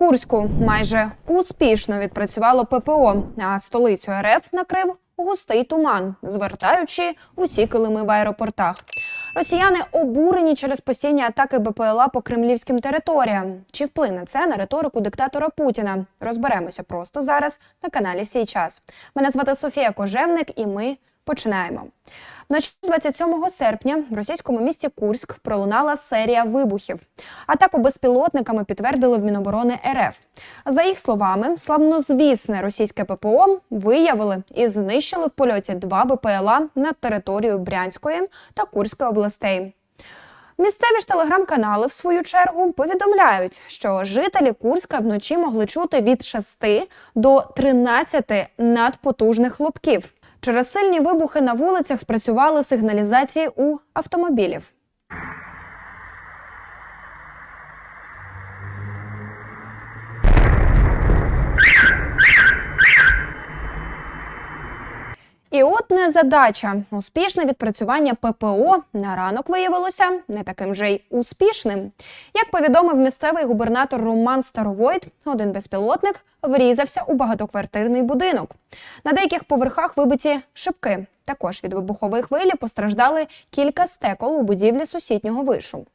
Курську майже успішно відпрацювало ППО, а столицю РФ накрив густий туман, звертаючи усі килими в аеропортах. Росіяни обурені через постійні атаки БПЛА по кремлівським територіям. Чи вплине це на риторику диктатора Путіна? Розберемося просто зараз на каналі Сій час. Мене звати Софія Кожевник, і ми починаємо. Вночі 27 серпня в російському місті Курськ пролунала серія вибухів. Атаку безпілотниками підтвердили в Міноборони РФ. За їх словами, славнозвісне російське ППО виявили і знищили в польоті два БПЛА над територією Брянської та Курської областей. Місцеві ж телеграм-канали, в свою чергу, повідомляють, що жителі Курська вночі могли чути від 6 до 13 надпотужних хлопків. Через сильні вибухи на вулицях спрацювали сигналізації у автомобілів. І от незадача. Успішне відпрацювання ППО на ранок виявилося не таким же й успішним. Як повідомив місцевий губернатор Роман Старовойт, один безпілотник врізався у багатоквартирний будинок. На деяких поверхах вибиті шибки. Також від вибухової хвилі постраждали кілька стекол у будівлі сусіднього вишу.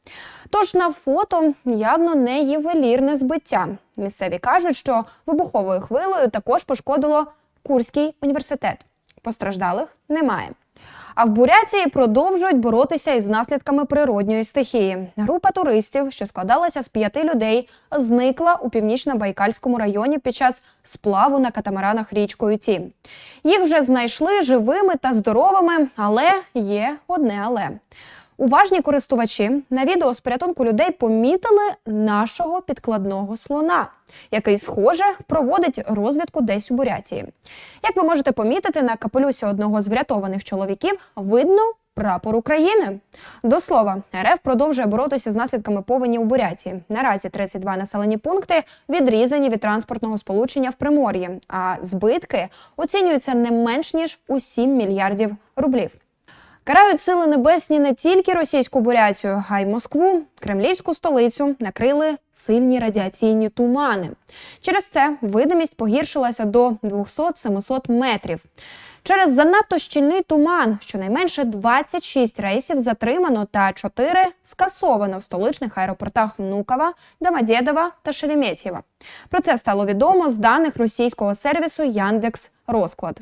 Тож на фото явно не ювелірне збиття. Місцеві кажуть, що вибуховою хвилею також пошкодило Курський університет. Постраждалих немає. А в Бурятії продовжують боротися із наслідками природньої стихії. Група туристів, що складалася з п'яти людей, зникла у північно-байкальському районі під час сплаву на катамаранах річкою Ті. Їх вже знайшли живими та здоровими, але є одне але. Уважні користувачі на відео з порятунку людей помітили нашого підкладного слона, який, схоже, проводить розвідку десь у Бурятії. Як ви можете помітити, на капелюсі одного з врятованих чоловіків видно прапор України. До слова, РФ продовжує боротися з наслідками повені у Бурятії. Наразі 32 населені пункти відрізані від транспортного сполучення в Примор'ї, а збитки оцінюються не менш ніж у 7 мільярдів рублів. Карають сили небесні не тільки російську буряцію, а й Москву, кремлівську столицю накрили сильні радіаційні тумани. Через це видимість погіршилася до 200-700 метрів. Через занадто щільний туман щонайменше 26 рейсів затримано та 4 скасовано в столичних аеропортах Внуково, Домодєдова та Шереметьєва. Про це стало відомо з даних російського сервісу Яндекс Розклад.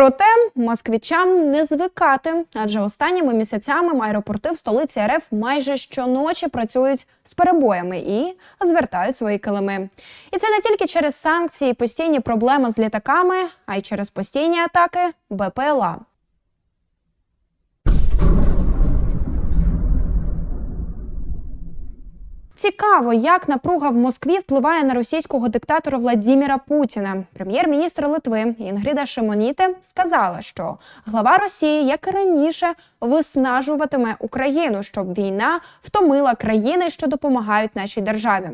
Проте москвичам не звикати, адже останніми місяцями аеропорти в столиці РФ майже щоночі працюють з перебоями і звертають свої килими. І це не тільки через санкції, постійні проблеми з літаками, а й через постійні атаки БПЛА. Цікаво, як напруга в Москві впливає на російського диктатора Владіміра Путіна. Прем'єр-міністр Литви Інгрида Шимоніте сказала, що глава Росії, як і раніше, виснажуватиме Україну, щоб війна втомила країни, що допомагають нашій державі.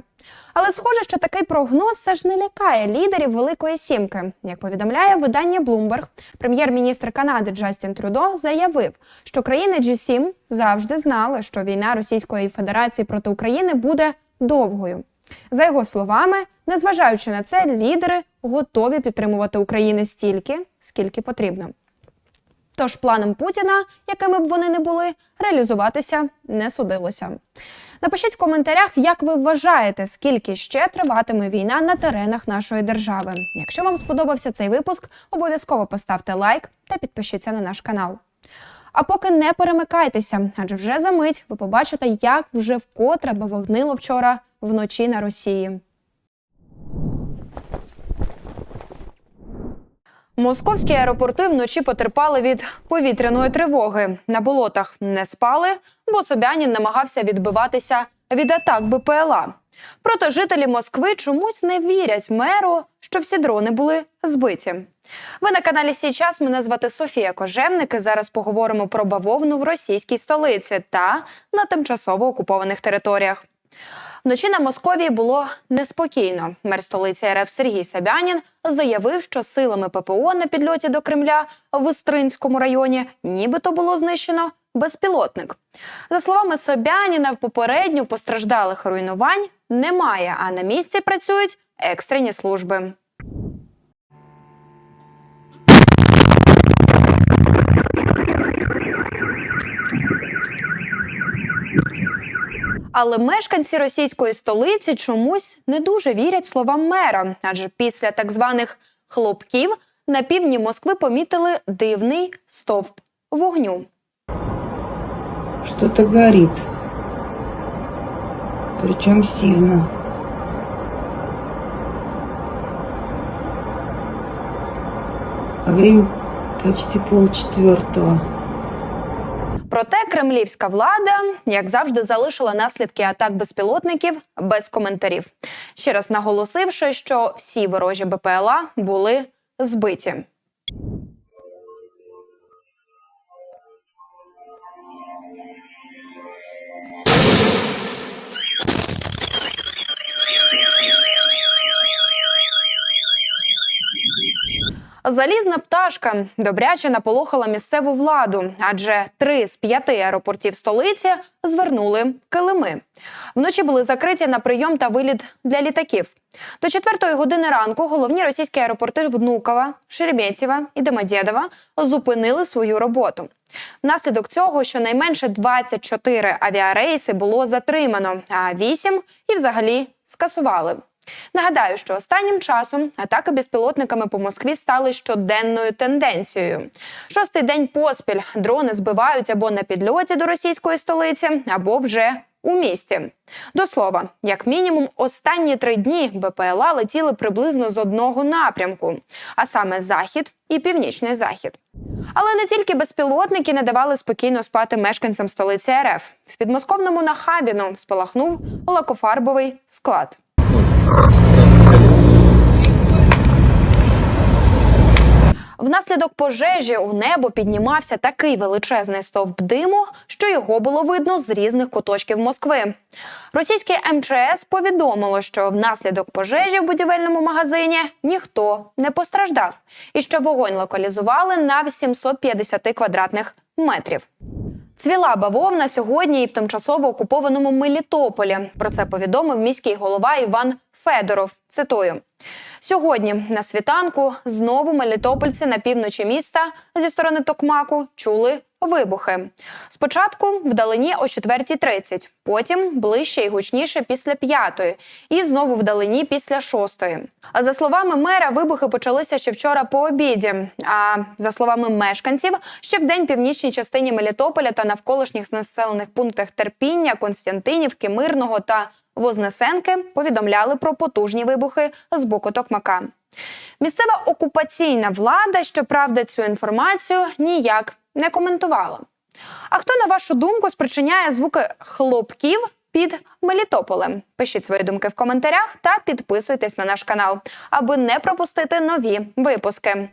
Але схоже, що такий прогноз все ж не лякає лідерів Великої Сімки. Як повідомляє видання Bloomberg, прем'єр-міністр Канади Джастін Трюдо заявив, що країни G7 завжди знали, що війна Російської Федерації проти України буде довгою. За його словами, незважаючи на це, лідери готові підтримувати Україну стільки, скільки потрібно. Тож планам Путіна, якими б вони не були, реалізуватися не судилося. Напишіть в коментарях, як ви вважаєте, скільки ще триватиме війна на теренах нашої держави. Якщо вам сподобався цей випуск, обов'язково поставте лайк та підпишіться на наш канал. А поки не перемикайтеся, адже вже за мить ви побачите, як вже вкотре бавовнило вчора вночі на Росії. Московські аеропорти вночі потерпали від повітряної тривоги. На болотах не спали, бо Собянін намагався відбиватися від атак БПЛА. Проте жителі Москви чомусь не вірять меру, що всі дрони були збиті. Ви на каналі Сій час. Мене звати Софія Кожевник. і Зараз поговоримо про бавовну в російській столиці та на тимчасово окупованих територіях. Вночі на Московії було неспокійно. Мер столиці РФ Сергій Собянін заявив, що силами ППО на підльоті до Кремля в Істринському районі нібито було знищено безпілотник. За словами Собяніна, в попередньо постраждалих руйнувань немає, а на місці працюють екстрені служби. Але мешканці російської столиці чомусь не дуже вірять словам мера, адже після так званих хлопків на півдні Москви помітили дивний стовп вогню. Что-то горит. Причем сильно. А время почти полчетвертого. Проте кремлівська влада, як завжди, залишила наслідки атак безпілотників без коментарів, ще раз наголосивши, що всі ворожі БПЛА були збиті. Залізна пташка добряче наполохала місцеву владу, адже три з п'яти аеропортів столиці звернули килими. Вночі були закриті на прийом та виліт для літаків. До четвертої години ранку головні російські аеропорти Внукова, Шереметєва і Домодєдова зупинили свою роботу. Внаслідок цього щонайменше 24 авіарейси було затримано, а 8 і взагалі скасували. Нагадаю, що останнім часом атаки безпілотниками по Москві стали щоденною тенденцією. Шостий день поспіль дрони збивають або на підльоті до російської столиці, або вже у місті. До слова, як мінімум, останні три дні БПЛА летіли приблизно з одного напрямку, а саме захід і північний захід. Але не тільки безпілотники не давали спокійно спати мешканцям столиці РФ. В підмосковному Нахабіну спалахнув лакофарбовий склад. Внаслідок пожежі у небо піднімався такий величезний стовп диму, що його було видно з різних куточків Москви. Російське МЧС повідомило, що внаслідок пожежі в будівельному магазині ніхто не постраждав, і що вогонь локалізували на 750 квадратних метрів. Цвіла бавовна сьогодні і в тимчасово окупованому Мелітополі. Про це повідомив міський голова Іван Федоров. Цитую. Сьогодні на світанку знову мелітопольці на півночі міста зі сторони Токмаку чули вибухи. Спочатку вдалині о 4.30, потім ближче і гучніше після п'ятої, і знову вдалині після шостої. А за словами мера, вибухи почалися ще вчора по обіді. А за словами мешканців, ще в день північній частині Мелітополя та навколишніх населених пунктах Терпіння, Константинівки, Мирного та Вознесенки повідомляли про потужні вибухи з боку Токмака. Місцева окупаційна влада, щоправда, цю інформацію ніяк не коментувала. А хто, на вашу думку, спричиняє звуки хлопків під Мелітополем? Пишіть свої думки в коментарях та підписуйтесь на наш канал, аби не пропустити нові випуски.